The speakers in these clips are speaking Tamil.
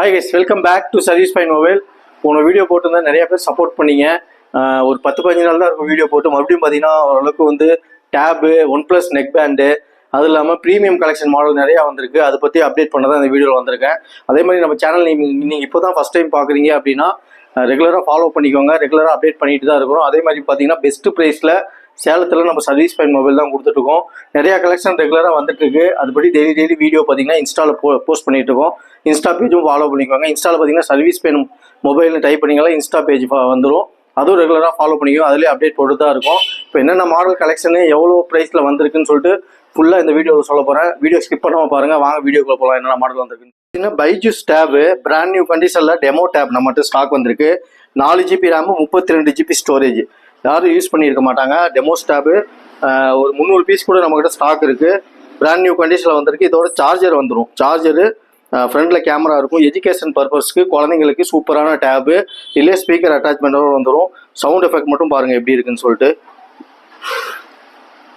Hi guys welcome back to service fine mobile போன வீடியோ போட்டிருந்தா நிறைய பேர் சப்போர்ட் பண்ணீங்க. ஒரு பத்து பதினஞ்சு நாள் தான் இருக்கும் வீடியோ போட்டு. மறுபடியும் பார்த்தீங்கன்னா ஓரளவுக்கு வந்து tab one plus neck band அது இல்லாமல் ப்ரீமியம் கலெக்ஷன் மாடல் நிறையா வந்திருக்கு. அதை பற்றி அப்டேட் பண்ண தான் இந்த வீடியோவில் வந்திருக்கேன். அதே மாதிரி நம்ம சேனல் நீங்கள் நீங்கள் இப்போ தான் ஃபஸ்ட் டைம் பார்க்குறீங்க அப்படின்னா ரெகுலராக ஃபாலோ பண்ணிக்கோங்க. ரெகுலராக அப்டேட் பண்ணிட்டு தான் இருக்கிறோம். அதே மாதிரி பார்த்தீங்கன்னா பெஸ்ட் ப்ரைஸில் சேலத்தில் நம்ம சர்வீஸ் ஃபைன் மொபைல் தான் கொடுத்துட்ருக்கோம் நிறையா கலெக்ஷன் ரெகுலராக வந்துட்டுருக்கு. அதுபடி டெய்லி டெய்லி வீடியோ பார்த்தீங்கன்னா இன்ஸ்டாவில் போ போஸ்ட் பண்ணிகிட்ருக்கோம் இருக்கோம் இன்ஸ்டா பேஜும் ஃபாலோ பண்ணிக்குவாங்க இன்ஸ்டாவில் பார்த்தீங்கன்னா சர்வீஸ் ஃபைன் மொபைலில் டைப் பண்ணிங்களா இன்ஸ்டா பேஜ் வந்துடும் அதுவும் ரெகுலராக ஃபாலோ பண்ணிக்கோ அதுலேயே அப்டேட் போட்டு தான் இருக்கும். இப்போ என்னென்ன மாடல் கலெக்ஷனு எவ்வளோ ப்ரைஸில் வந்திருக்குன்னு சொல்லிட்டு ஃபுல்லாக இந்த வீடியோவில் சொல்ல போகிறேன் வீடியோ ஸ்கிப் பண்ணாமல் பாருங்கள் வாங்க வீடியோக்குள்ள போகலாம் என்னென்ன மாடல் வந்திருக்குன்னு. பார்த்தீங்கன்னா பைஜூஸ் டேபு பிராண்ட் நியூ கண்டிஷனில் டெமோ டேப் நம்மகிட்ட ஸ்டாக் வந்திருக்கு. நாலு ஜிபி ரேமு முப்பத்தி ரெண்டு ஜிபி ஸ்டோரேஜ் யாரும் யூஸ் பண்ணியிருக்க மாட்டாங்க. டெமோ ஸ்டாப்பு ஒரு முந்நூறு பீஸ் கூட நம்மக்கிட்ட ஸ்டாக் இருக்குது பிராண்ட் நியூ கண்டிஷனில் வந்திருக்கு. இதோட சார்ஜர் வந்துடும் சார்ஜரு ஃப்ரண்டில் கேமரா இருக்கும். எஜுகேஷன் பர்பஸ்க்கு குழந்தைங்களுக்கு சூப்பரான டேபு இல்லையே ஸ்பீக்கர் அட்டாச்மெண்ட்டோட வந்துடும் சவுண்ட் எஃபெக்ட் மட்டும் பாருங்கள் எப்படி இருக்குன்னு சொல்லிட்டு.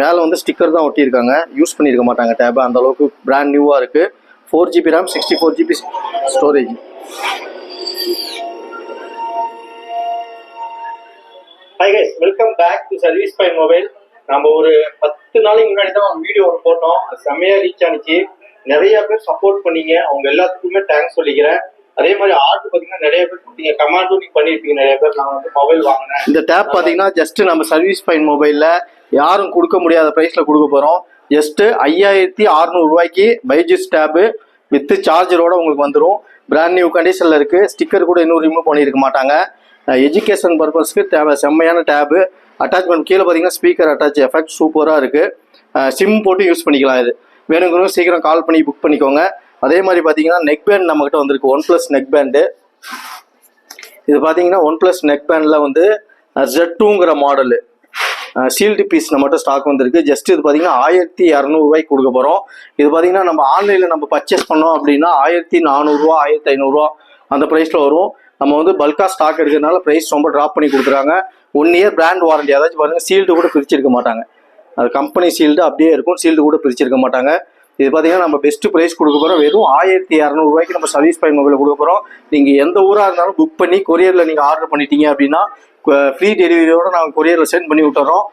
மேலே வந்து ஸ்டிக்கர் தான் ஒட்டியிருக்காங்க. யூஸ் பண்ணியிருக்க மாட்டாங்க டேபு அந்தளவுக்கு பிராண்ட் நியூவாக இருக்குது four GB RAM sixty four GB storage hi guys welcome back to service by mobile நம்ம ஒரு பத்து நாளைக்கு முன்னாடி தான் ஒரு வீடியோ ஒன்று போட்டோம். அது செம்மையா ரீச் ஆனிச்சு. நிறைய பேர் சப்போர்ட் பண்ணீங்க. அவங்க எல்லாத்துக்குமே தேங்க்ஸ் சொல்லிக்கிறேன். அதே மாதிரி ஆர்டர் பார்த்தீங்கன்னா நிறைய பேர் கொடுத்தீங்க. கமாண்டும் நீங்க பண்ணியிருப்பீங்க நிறைய பேர். நான் வந்து மொபைல் வாங்கினேன். இந்த டேப் பார்த்தீங்கன்னா ஜஸ்ட் நம்ம சர்வீஸ் ஃபைன் மொபைலில் யாரும் கொடுக்க முடியாத ப்ரைஸில் கொடுக்க போகிறோம் ஜஸ்ட் ஐயாயிரத்தி ரூபாய்க்கு பைஜூஸ் டேபு வித் சார்ஜரோட உங்களுக்கு வந்துடும் பிராண்ட் நியூ கண்டிஷனில் இருக்குது ஸ்டிக்கர் கூட இன்னும் ரிமூவ் பண்ணியிருக்க மாட்டாங்க. எஜுகேஷன் பர்பஸ்க்கு தேவை. செம்மையான டேபு அட்டாச்மெண்ட் கீழே பார்த்தீங்கன்னா ஸ்பீக்கர் அட்டாச் எஃபெக்ட் சூப்பராக இருக்குது சிம் போட்டு யூஸ் பண்ணிக்கலாம் இது. வேணுங்கிறவங்க சீக்கிரம் கால் பண்ணி புக் பண்ணிக்கோங்க. அதே மாதிரி பார்த்தீங்கன்னா நெக் பேண்ட் நம்மக்கிட்ட வந்திருக்கு. ஒன் ப்ளஸ் நெக் பேண்டு இது பார்த்தீங்கன்னா ஒன் ப்ளஸ் நெக் பேண்டில் வந்து ஜெட் டூங்கிற மாடலு சீல்டு பீஸ் நம்மகிட்ட ஸ்டாக் வந்திருக்கு. ஜஸ்ட் இது பார்த்தீங்கன்னா ஆயிரத்தி இரநூறுவாய்க்கு கொடுக்க போகிறோம் இது பார்த்தீங்கன்னா நம்ம ஆன்லைனில் நம்ம பர்ச்சேஸ் பண்ணோம் அப்படின்னா ஆயிரத்தி நானூறுரூவா ஆயிரத்தி ஐநூறுரூவா அந்த ப்ரைஸில் வரும். நம்ம வந்து பல்காக ஸ்டாக் எடுக்கிறதுனால ப்ரைஸ் ரொம்ப ட்ராப் பண்ணி கொடுக்குறாங்க. ஒன் இயர் பிராண்ட் வாரண்டி அதாச்சும் பாருங்கள் சீல்டு கூட பிரிச்சிருக்க மாட்டாங்க. அது கம்பெனி சீல்டு அப்படியே இருக்கும் சீல்டு கூட பிரிச்சிருக்க மாட்டாங்க. இது பார்த்தீங்கன்னா நம்ம பெஸ்ட் ப்ரைஸ் கொடுக்க போகிறோம் வெறும் ஆயிரத்தி இரநூறுவாய்க்கு நம்ம சர்வீஸ் பை மொபைல் கொடுக்க போகிறோம் நீங்கள் எந்த ஊராக இருந்தாலும் புக் பண்ணி கொரியரில் நீங்கள் ஆர்டர் பண்ணிட்டீங்க அப்படின்னா ஃப்ரீ டெலிவரியோட நாங்கள் கொரியரில் சென்ட் பண்ணி விட்டுறோம்.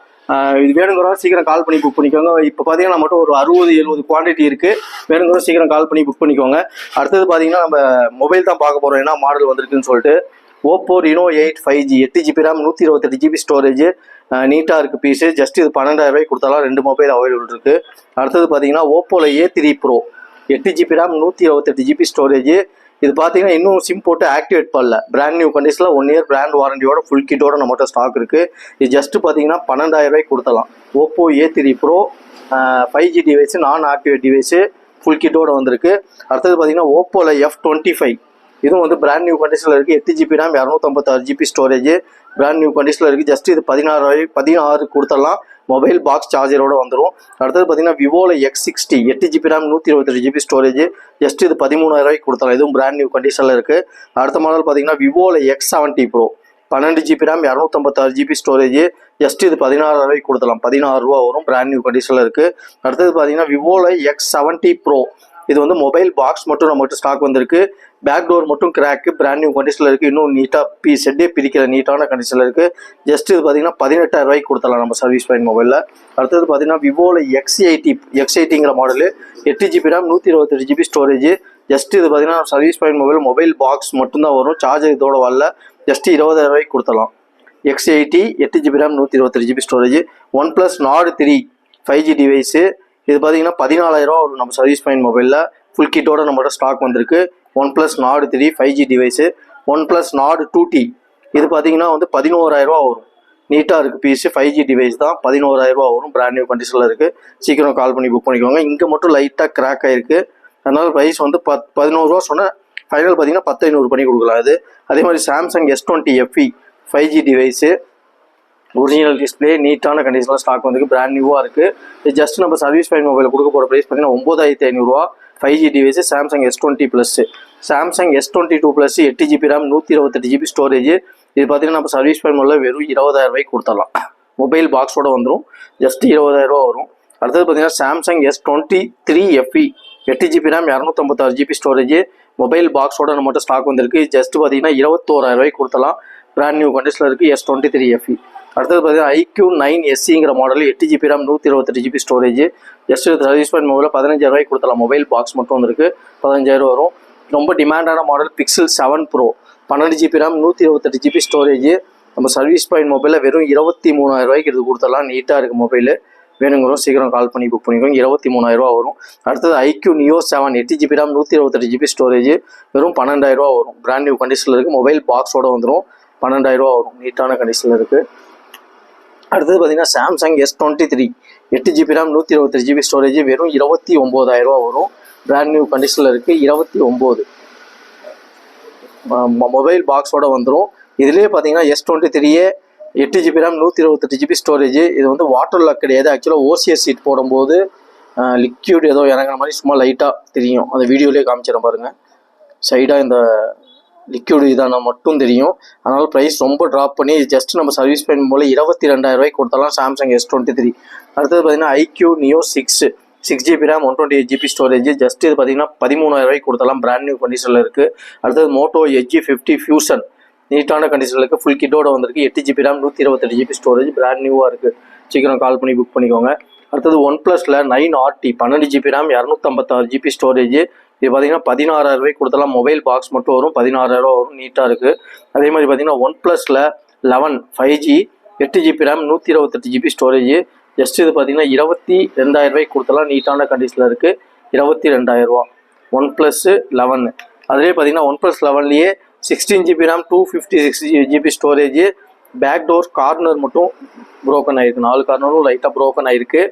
இது வேணுங்கிறவங்க சீக்கிரம் கால் பண்ணி புக் பண்ணிக்கோங்க. இப்போ பார்த்தீங்கன்னா மட்டும் ஒரு அறுபது எழுபது குவான்டிட்டி இருக்குது வேணுங்கிறவங்க சீக்கிரம் கால் பண்ணி புக் பண்ணிக்கோங்க. அடுத்தது பார்த்தீங்கன்னா நம்ம மொபைல் தான் பார்க்க போகிறோம் என்ன மாடல் வந்திருக்குன்னு சொல்லிட்டு. Oppo Reno eight five G எட்டு ஜிபி ரேம் நூற்றி இருபத்தெட்டு ஜிபி ஸ்டோரேஜ் நீட்டாக இருக்குது பீஸு ஜஸ்ட் இது பன்னெண்டாயிரம் ரூபாய்க்கு கொடுத்தாலும் ரெண்டு மொபைல் அவைலபிள் இருக்குது அடுத்தது பார்த்தீங்கன்னா ஓப்போவில் ஏ த்ரீ ப்ரோ எட்டு ஜிபி ரேம் நூற்றி இருபத்தெட்டு ஜிபி ஸ்டோரேஜ் இது பார்த்தீங்கன்னா இன்னும் சிம் போட்டு ஆக்டிவேட் பண்ணல. பிராண்ட் நியூ கண்டிஷனில் ஒன் இயர் பிராண்ட் வாரண்டியோட ஃபுல் கிட்டோட நம்மகிட்ட ஸ்டாக் இருக்குது இது ஜஸ்ட்டு பார்த்தீங்கன்னா பன்னெண்டாயிரம் ரூபாய்க்கு கொடுத்தலாம் Oppo A three pro five G device நான் ஆக்டிவேட் டிவைஸு ஃபுல் கிட்டோட வந்திருக்கு. அடுத்தது பார்த்தீங்கன்னா ஓப்போவில் எஃப் டுவெண்ட்டி ஃபைவ் இதுவும் வந்து பிராண்ட் நியூ கண்டிஷனில் இருக்குது எட்டு ஜிபி ரேம் இரநூத்தம்பத்தாறு ஜிபி ஸ்டோரேஜ் பிராண்ட் நியூ கண்டிஷனில் இருக்குது ஜஸ்ட் இது பதினாறு பதினாறு கொடுத்துடலாம். மொபைல் பாக்ஸ் சார்ஜரோட வந்துடும் அடுத்தது பார்த்தீங்கன்னா விவோவில் எக்ஸ் சிக்ஸ்டி எட்டு ஜிபி ரேம் நூற்றி இருபத்தெட்டு ஜிபி ஸ்டோரேஜ் ஜஸ்ட் இது பதிமூணாயிரம் ரூபாய்க்கு கொடுத்தலாம் இதுவும் பிராண்ட் நியூ கண்டிஷனில் இருக்குது அடுத்த மாடல் பார்த்தீங்கன்னா விவோவில் எக்ஸ் செவன்ட்டி ப்ரோ பன்னெண்டு ஜிபி ரேம் இரநூத்தம்பத்தாறு ஜிபி ஸ்டோரேஜ் ஜஸ்ட் இது பதினாறு ரூபாய்க்கு கொடுத்தலாம் பதினாறு ரூபா வரும் பிராண்ட் நியூ கண்டிஷனில் இருக்குது அடுத்தது பார்த்தீங்கன்னா விவோவில் எக்ஸ் செவன்ட்டி ப்ரோ இது வந்து மொபைல் பாக்ஸ் மட்டும் நம்மகிட்ட ஸ்டாக் வந்திருக்கு. பேக் டோர் மட்டும் கிராக்கு பிராண்ட் நியூ கண்டிஷனில் இருக்குது இன்னும் நீட்டாக பீ செட்டே பிரிக்கிற நீட்டான கண்டிஷனில் இருக்குது ஜஸ்ட் இது பார்த்தீங்கன்னா பதினெட்டாயிரம் ரூபாய்க்கு கொடுத்தலாம் நம்ம சர்வீஸ் பாயிண்ட் மொபைலில் அடுத்தது பார்த்தீங்கன்னா விவோவில் எக்ஸ் எயிட்டி எக்ஸ் எயிட்டிங்கிற மாடலு எட்டு ஜிபி ரேம் நூற்றி இருபத்தெட்டு ஜிபி ஸ்டோரேஜ் ஜஸ்ட் இது பார்த்தீங்கன்னா service point mobile mobile box மட்டும்தான் வரும். சார்ஜர் இதோட வரல. ஜஸ்ட் இருபதாயிரம் ரூபாய்க்கு கொடுத்தலாம் எக்ஸ் எயிட்டி எட்டு ஜிபி ரேம் நூற்றி இருபத்தெட்டு GB storage one plus Nord three five G device இது பார்த்தீங்கன்னா பதினாலாயிரம் வரும் நம்ம சர்வீஸ் பாயிண்ட் மொபைலில் ஃபுல் கிட்டோட நம்மளோட ஸ்டாக் வந்திருக்கு. One plus Nord three five G device OnePlus Nord two T இது பார்த்தீங்கன்னா வந்து பதினோராயிரரூவா வரும். நீட்டாக இருக்குது பீஸு ஃபைவ் ஜி டிவைஸ் தான் பதினோராயிரரூவா வரும். பிராண்ட் நியூ கண்டிஷனில் இருக்குது சீக்கிரம் கால் பண்ணி புக் பண்ணிக்கோங்க. இங்கே மட்டும் லைட்டாக கிராக் ஆகிருக்கு அதனால் ப்ரைஸ் வந்து பத் பதினோருவா சொன்னால் ஃபைனல் பார்த்தீங்கன்னா பத்து ஐநூறு பண்ணி கொடுக்கலாம். அது அதே மாதிரி Samsung S twenty FE five G device original display நீட்டான கண்டிஷனில் ஸ்டாக் வந்துருக்கு. பிராண்ட் நியூவாக இருக்குது ஜஸ்ட் நம்ம சர்வீஸ் ஃபைன் மொபைல் கொடுக்க போகிற ப்ரைஸ் பார்த்தீங்கன்னா ஒம்பதாயிரத்தி ஐநூறுரூவா five G device Samsung S twenty plus Samsung S twenty two plus எட்டு ஜிபி ரேம் நூற்றி இருபத்தெட்டு ஜிபி ஸ்டோரேஜ் இது பார்த்தீங்கன்னா நம்ம சர்வீஸ் பண்ண வெறும் இருபதாயிரம் ரூபாய்க்கு கொடுத்துடலாம். மொபைல் பாக்ஸோட வந்துடும் ஜஸ்ட் இருபதாயிரம் ரூபா வரும். அடுத்தது பார்த்தீங்கன்னா Samsung S twenty three FE எட்டு ஜிபி ரேம் இரநூத்தம்பத்தாறு ஜிபி ஸ்டோரேஜ் மொபைல் பாக்ஸோட நம்மகிட்ட ஸ்டாக் வந்திருக்கு. ஜஸ்ட் பார்த்தீங்கன்னா இருபத்தோராயிரம் ரூபாய்க்கு கொடுத்தலாம் பிராண்ட் நியூ கண்டிஷனில் இருக்குது எஸ் டுவெண்ட்டி த்ரீ எஃப்இ அடுத்தது பார்த்தீங்கன்னா ஐக்யூ நைன் எஸ்சிங்கிற மாடல் எட்டு ஜிபி ரேம் நூற்றி இருபத்தெட்டு GB storage S service point mobile பதினஞ்சாயிரரூபாய்க்கு கொடுத்தலாம் மொபைல் பாக்ஸ் மட்டும் வந்துருக்கு. பதினஞ்சாயிரம் வரும். ரொம்ப டிமாண்டான மாடல் பிக்சல் செவன் ப்ரோ பன்னெண்டு ஜிபி ரேம் நூற்றி இருபத்தெட்டு ஜிபி ஸ்டோரேஜ் நம்ம சர்வீஸ் பாயிண்ட் மொபைலில் வெறும் இருபத்தி மூணாயிரம் ரூபாய்க்கு இது கொடுத்தலாம் நீட்டாக இருக்குது மொபைலு வேணுங்கிறோம் சீக்கிரம் கால் பண்ணி புக் பண்ணிக்கோங்க. இருபத்தி மூணாயிரம் ரூபா வரும். அடுத்தது ஐக்யூ நியோ செவன் எட்டு ஜிபி ரேம் நூற்றி இருபத்தெட்டு ஜிபி ஸ்டோரேஜ் வெறும் பன்னெண்டாயிரம் ரூபா வரும். பிராண்ட் நியூ கண்டிஷனில் இருக்குது மொபைல் பாக்ஸோட வந்துடும் பன்னெண்டாயிரூவா வரும். நீட்டான கண்டிஷனில் இருக்குது அடுத்தது பார்த்தீங்கன்னா சாம்சங் எஸ் டுவெண்ட்டி த்ரீ எட்டு ஜிபி ரேம் நூற்றி இருபத்தெட்டு ஜிபி ஸ்டோரேஜ் வெறும் இருபத்தி ஒம்போதாயிரம் ரூபா வரும். பிராண்ட் நியூ கண்டிஷனில் இருக்குது இருபத்தி ஒம்பது மொபைல் பாக்ஸோட வந்துடும் இதுலேயே பார்த்தீங்கன்னா எஸ் டுவெண்ட்டி த்ரீயே எட்டு ஜிபி ரேம் நூற்றி இருபத்தெட்டு ஜிபி ஸ்டோரேஜ் இது வந்து வாட்டர் லாக் கிடையாது. ஆக்சுவலாக ஓசிஎஸ் சீட் போடும்போது லிக்யூட் ஏதோ இறங்குற மாதிரி சும்மா லைட்டாக தெரியும். அந்த வீடியோலேயே காமிச்சிடும் பாருங்கள் சைடாக இந்த லிக்யூடு இதான மட்டும் தெரியும். அதனால் ப்ரைஸ் ரொம்ப ட்ராப் பண்ணி ஜஸ்ட் நம்ம சர்வீஸ் பண்ணும் போல் இருபத்தி ரெண்டாயிரம் ரூபாய்க்கு கொடுத்தாலாம் சாம்சங் எஸ் டுவெண்ட்டி த்ரீ அடுத்தது பார்த்தீங்கன்னா iQOO neo six six GB RAM one twenty eight GB storage just இது பார்த்தீங்கன்னா பதிமூணாயிரம் ரூபாய்க்கு கொடுத்தாலாம் பிராண்ட் நியூ கண்டிஷனில் இருக்குது அடுத்தது மோட்டோ எஜ்ஜி ஃபிஃப்டி ஃபியூசன் நீட்டான கண்டிஷனில் இருக்குது ஃபுல் கிட்டோட வந்திருக்கு. எட்டு ஜிபி ரேம் நூற்றி இருபத்தெட்டு ஜிபி ஸ்டோரேஜ் பிராண்ட் நியூவாக இருக்குது சீக்கிரம் கால் பண்ணி புக் பண்ணிக்கோங்க. அடுத்தது ஒன் ப்ளஸில் நைன் ஆர்டி பன்னெண்டு ஜிபி ரேம் இரநூத்தம்பத்தாறு ஜிபி ஸ்டோரேஜ் இது பார்த்தீங்கன்னா பதினாறாயிரம் ரூபாய்க்கு கொடுத்தலாம். மொபைல் பாக்ஸ் மட்டும் வரும். பதினாறாயிரம் ரூபா வரும். நீட்டாக இருக்குது அதே மாதிரி பார்த்தீங்கன்னா ஒன் ப்ளஸில் லெவன் ஃபைவ் ஜி எட்டு ஜிபி ரேம் நூற்றி இருபத்தெட்டு ஜிபி ஸ்டோரேஜ் ஜஸ்ட் இது பார்த்தீங்கன்னா இருபத்தி ரெண்டாயிரம் ரூபாய்க்கு கொடுத்தலாம். நீட்டான கண்டிஷனில் இருக்குது இருபத்தி ரெண்டாயிரம் ரூபா. ஒன் ப்ளஸ்ஸு லெவனு அதிலே பார்த்தீங்கன்னா one plus லெவன்லேயே sixteen GB RAM two fifty six GB storage back door corner மட்டும் ப்ரோக்கன் ஆகிருக்கு நாலு கார்னரும் லைட்டாக ப்ரோக்கன் ஆகிருக்கு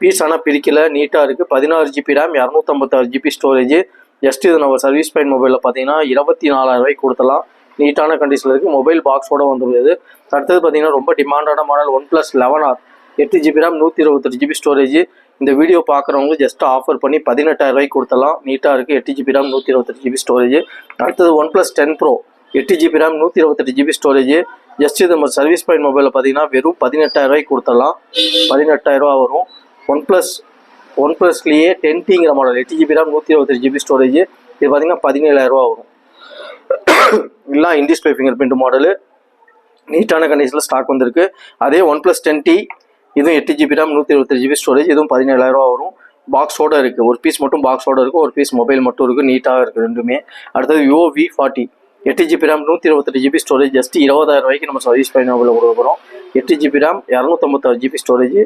பீஸ் ஆனால் பிரிக்கல நீட்டாக இருக்குது பதினாறு ஜிபி ரேம் இரநூத்தம்பத்தாறு ஜிபி ஸ்டோரேஜ் ஜஸ்ட் இது நம்ம சர்வீஸ் பாயிண்ட் மொபைலில் பார்த்தீங்கன்னா இருபத்தி நாலாயிரம் ரூபாய்க்கு கொடுத்தலாம் நீட்டான கண்டிஷனில் இருக்குது மொபைல் பாக்ஸோட வந்துடுது அடுத்தது பார்த்தீங்கன்னா ரொம்ப டிமாண்டான model one plus eleven R எட்டு ஜிபி ரேம் நூற்றி இருபத்தெட்டு ஜிபி ஸ்டோரேஜ் இந்த வீடியோ பார்க்குறவங்க ஜஸ்ட் ஆஃபர் பண்ணி பதினெட்டாயிரம் ரூபாய்க்கு கொடுத்தலாம் நீட்டாக இருக்குது எட்டு ஜிபி ரேம் நூற்றி இருபத்தெட்டு ஜிபி ஸ்டோரேஜ் அடுத்தது ஒன் ப்ளஸ் டென் ப்ரோ எட்டு ஜிபி ரேம் நூற்றி இருபத்தெட்டு ஜிபி ஸ்டோரேஜ் ஜஸ்ட் இது நம்ம சர்வீஸ் பாயிண்ட் மொபைலில் பார்த்தீங்கன்னா வெறும் பதினெட்டாயிரம் ரூபாய்க்கு கொடுத்தலாம் பதினெட்டாயிரம் வரும். ஒன் ப்ளஸ் ஒன் ப்ளஸ்லேயே டென்டிங்கிற மாடல் எட்டு ஜிபி ரேம் நூற்றி இருபத்தஞ்சு ஜிபி ஸ்டோரேஜ் இது பார்த்தீங்கன்னா பதினேழாயிரரூபா வரும். எல்லாம் இன்டிஸ்பிளே ஃபிங்கர் பிரிண்ட் மாடலு நீட்டான கண்டிஷனில் ஸ்டாக் வந்திருக்கு. அதே ஒன் ப்ளஸ் டென் டி இதுவும் எட்டு ஜிபி ரேம் நூற்றி இருபத்தஞ்சு ஜிபி ஸ்டோரேஜ் இதுவும் பதினேழாயிரரூபா வரும். பாக்ஸோட இருக்குது ஒரு பீஸ் மட்டும் பாக்ஸோட இருக்குது ஒரு பீஸ் மொபைல் மட்டும் இருக்குது நீட்டாக இருக்குது ரெண்டுமே. அடுத்தது விவோ வி ஃபார்ட்டி எட்டு ஜிபி ரேம் நூற்றி இருபத்தெட்டு ஜிபி ஸ்டோரேஜ் ஜஸ்ட் இருபதாயிரம் ரூபாய்க்கு நம்ம சர்வீஸ் பண்ணி கொடுக்குறோம் எட்டு GB RAM இரநூத்தம்பத்தாறு GB storage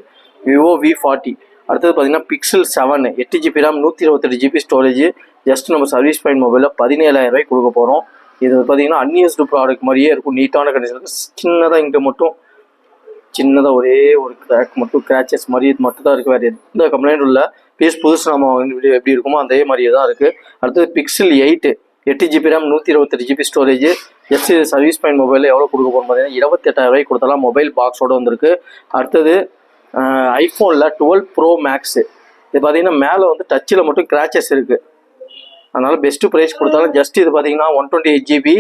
Vivo V forty அடுத்தது பார்த்தீங்கன்னா பிக்சல் செவன் எட்டு ஜிபி ரேம் நூற்றி இருபத்தெட்டு ஜிபி ஸ்டோரேஜ் ஜஸ்ட் நம்ம சர்வீஸ் பாயிண்ட் மொபைலில் பதினேழாயிரம் ரூபாய் கொடுக்க போகிறோம் இது பார்த்தீங்கன்னா அன்யூஸ்டு ப்ராடக்ட் மாதிரியே இருக்கும். நீட்டான கண்டிஷன் சின்னதாக இங்கே மட்டும் சின்னதாக ஒரே ஒரு கிராக் மட்டும் கிராச்சஸ் மாதிரி இது மட்டும் தான் இருக்குது வேறு எந்த கம்ப்ளைண்ட்டும் இல்லை. பேஸ் புதுசு நம்ம எப்படி இருக்குமோ அதே மாதிரியே தான் இருக்குது அடுத்தது பிக்சல் எயிட்டு எட்டு ஜிபி ரேம் நூற்றி இருபத்தெட்டு GB storage just service point மொபைலில் எவ்வளோ கொடுக்க போகிறோம் பார்த்தீங்கன்னா இருபத்தெட்டாயிரம் ரூபாய் கொடுத்தாலாம். மொபைல் பாக்ஸோட வந்திருக்கு. அடுத்தது ஐஃபோனில் டுவெல் ப்ரோ மேக்ஸு இது பார்த்தீங்கன்னா மேலே வந்து டச்சில் மட்டும் கிராச்சஸ் இருக்குது அதனால் பெஸ்ட்டு ப்ரைஸ் கொடுத்தாலும் ஜஸ்ட் இது பார்த்தீங்கன்னா one twenty eight GB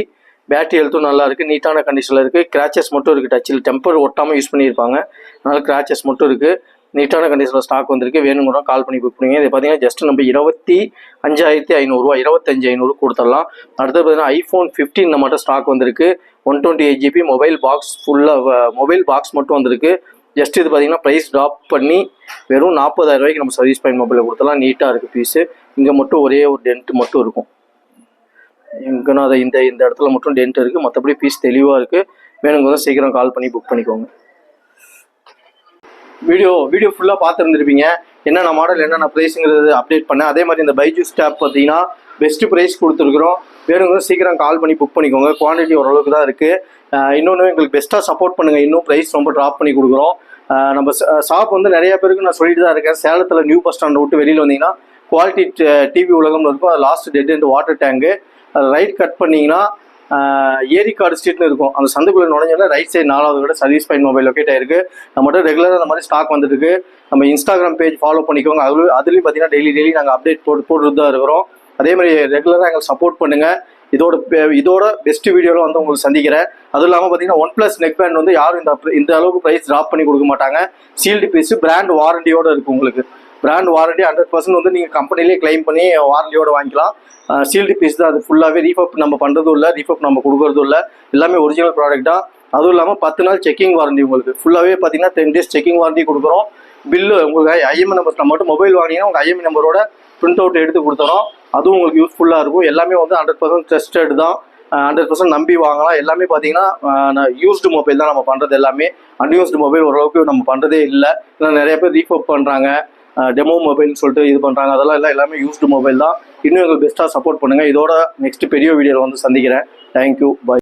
battery ஹெல்த்தும் நல்லா இருக்குது நீட்டான கண்டிஷனில் இருக்குது கிராச்சஸ் மட்டும் இருக்குது டச்சில் டெம்பர் ஒட்டாமல் யூஸ் பண்ணியிருப்பாங்க. அதனால் கிராச்சஸ் மட்டும் இருக்குது நீட்டான கண்டிஷனில் ஸ்டாக் வந்திருக்கு. வேணுங்கிறோம் கால் பண்ணி புக் பண்ணுங்க. இது பார்த்தீங்கன்னா ஜஸ்ட் நம்ம இருபத்தி அஞ்சாயிரத்தி ஐநூறுரூவா இருபத்தஞ்சு ஐநூறு கொடுத்துடலாம். அடுத்தது பார்த்தீங்கன்னா ஐஃபோன் ஃபிஃப்டீன் மட்டும் ஸ்டாக் வந்திருக்கு. One twenty eight GB mobile box ஃபுல்லாக மொபைல் பாக்ஸ் மட்டும் வந்திருக்கு. ஜஸ்ட் இது பார்த்தீங்கன்னா ப்ரைஸ் ட்ராப் பண்ணி வெறும் நாற்பதாயிரம் ரூபாய்க்கு நம்ம சர்வீஸ் பாயிண்ட் மொபைலில் கொடுத்தலாம் நீட்டாக இருக்குது பீஸு இங்கே மட்டும் ஒரே ஒரு டென்ட் மட்டும் இருக்கும். எங்கன்னா அதை இந்த இந்த இடத்துல மட்டும் டென்ட் இருக்குது மற்றபடி பீஸ் தெளிவாக இருக்குது வேணுங்க சீக்கிரம் கால் பண்ணி புக் பண்ணிக்கோங்க. வீடியோ வீடியோ ஃபுல்லாக பார்த்துருந்துருப்பீங்க. என்னென்ன மாடல் என்னென்ன ப்ரைஸுங்கிறது அப்டேட் பண்ணேன் அதே மாதிரி இந்த பைஜூஸ் டேப் பார்த்தீங்கன்னா பெஸ்ட் ப்ரைஸ் கொடுத்துருக்குறோம். வேணுங்க சீக்கிரம் கால் பண்ணி புக் பண்ணிக்கோங்க. குவான்டிட்டி ஓரளவுக்கு தான் இருக்குது இன்னொன்று எங்களுக்கு பெஸ்ட்டாக சப்போர்ட் பண்ணுங்கள் இன்னும் ப்ரைஸ் ரொம்ப ட்ராப் பண்ணி கொடுக்குறோம். நம்ம ஷாப் வந்து நிறைய பேருக்கு நான் சொல்லிட்டு தான் இருக்கேன். சேலத்தில் நியூ பஸ் ஸ்டாண்டை விட்டு வெளியில் வந்தீங்கன்னா குவாலிட்டி டிவி உலகம்னு இருக்கும். அது last dead and water tank அது ரைட் கட் பண்ணிங்கன்னா ஏரிக்காடு ஸ்ட்ரீட்னு இருக்கும். அந்த சந்துக்குள்ளே நுழைஞ்சோன்னா ரைட் சைடு நாலாவது விட சர்வீஸ் பாயிண்ட் மொபைல் லொக்கேட் ஆயிருக்கு. நம்மகிட்ட ரெகுலராக அந்த மாதிரி ஸ்டாக் வந்துட்டு நம்ம இன்ஸ்டாகிராம் பேஜ் ஃபாலோ பண்ணிக்கோங்க. அது அதுலேயும் பார்த்தீங்கன்னா டெய்லி டெய்லி நாங்கள் அப்டேட் போட்டு போட்டுட்டு தான் இருக்கிறோம். அதே மாதிரி ரெகுலராக எங்களுக்கு சப்போர்ட் பண்ணுங்கள் இதோட பே- இதோட பெஸ்ட் வீடியோவில் வந்து உங்களுக்கு சந்திக்கிறேன். அதுவும் இல்லாமல் பார்த்தீங்கன்னா ஒன் ப்ளஸ் நெக் பேண்ட் வந்து யாரும் இந்த இந்த அளவுக்கு ப்ரைஸ் ட்ராப் பண்ணி கொடுக்க மாட்டாங்க. சீல்டு பீஸு பிராண்ட் வாரண்டியோடு இருக்குது உங்களுக்கு. பிராண்ட் வாரண்டி ஹண்ட்ரட் பர்சன்ட் வந்து நீங்கள் கம்பெனிலே கிளைம் பண்ணி வாரண்டியோடு வாங்கிக்கலாம். சீல்டு பீஸ் தான். அது ஃபுல்லாகவே ரீஃபப் நம்ம பண்ணுறதும் இல்லை ரீஃபப் நம்ம கொடுக்குறதும் இல்லை. எல்லாமே ஒரிஜினல் ப்ராடக்ட் தான். அதுவும் இல்லாமல் பத்து நாள் செக்கிங் வாரண்டி உங்களுக்கு. ஃபுல்லாகவே பார்த்தீங்கன்னா டென் டேஸ் செக்கிங் வாரண்டி கொடுக்குறோம். பில்லு உங்களுக்கு ஐஎம்ஐ நம்பர் மட்டும் மொபைல் வாங்கினீங்கன்னா உங்கள் ஐஎம்ஐ நம்பரோட பிரிண்ட் அவுட் எடுத்து கொடுத்துறோம். அதுவும் உங்களுக்கு யூஸ்ஃபுல்லாக இருக்கும். எல்லாமே வந்து ஹண்ட்ரட் பர்சன்ட் டெஸ்டட் தான். ஹண்ட்ரட் பர்சன்ட் நம்பி வாங்கலாம். எல்லாமே பார்த்தீங்கன்னா யூஸ்டு மொபைல் தான் நம்ம பண்ணுறது எல்லாமே. அன்யூஸ்டு மொபைல் ஓரளவுக்கு நம்ம பண்ணுறதே இல்லை. ஏன்னா நிறைய பேர் ரீஃபப் பண்ணுறாங்க டெமோ மொபைல்னு சொல்லிட்டு இது பண்ணுறாங்க அதெல்லாம் இல்லை. எல்லாமே யூஸ்டு மொபைல் தான். இன்னும் எங்களுக்கு பெஸ்ட்டாக சப்போர்ட் பண்ணுங்கள் இதோட நெக்ஸ்ட் பெரிய வீடியோவில் வந்து சந்திக்கிறேன். Thank you bye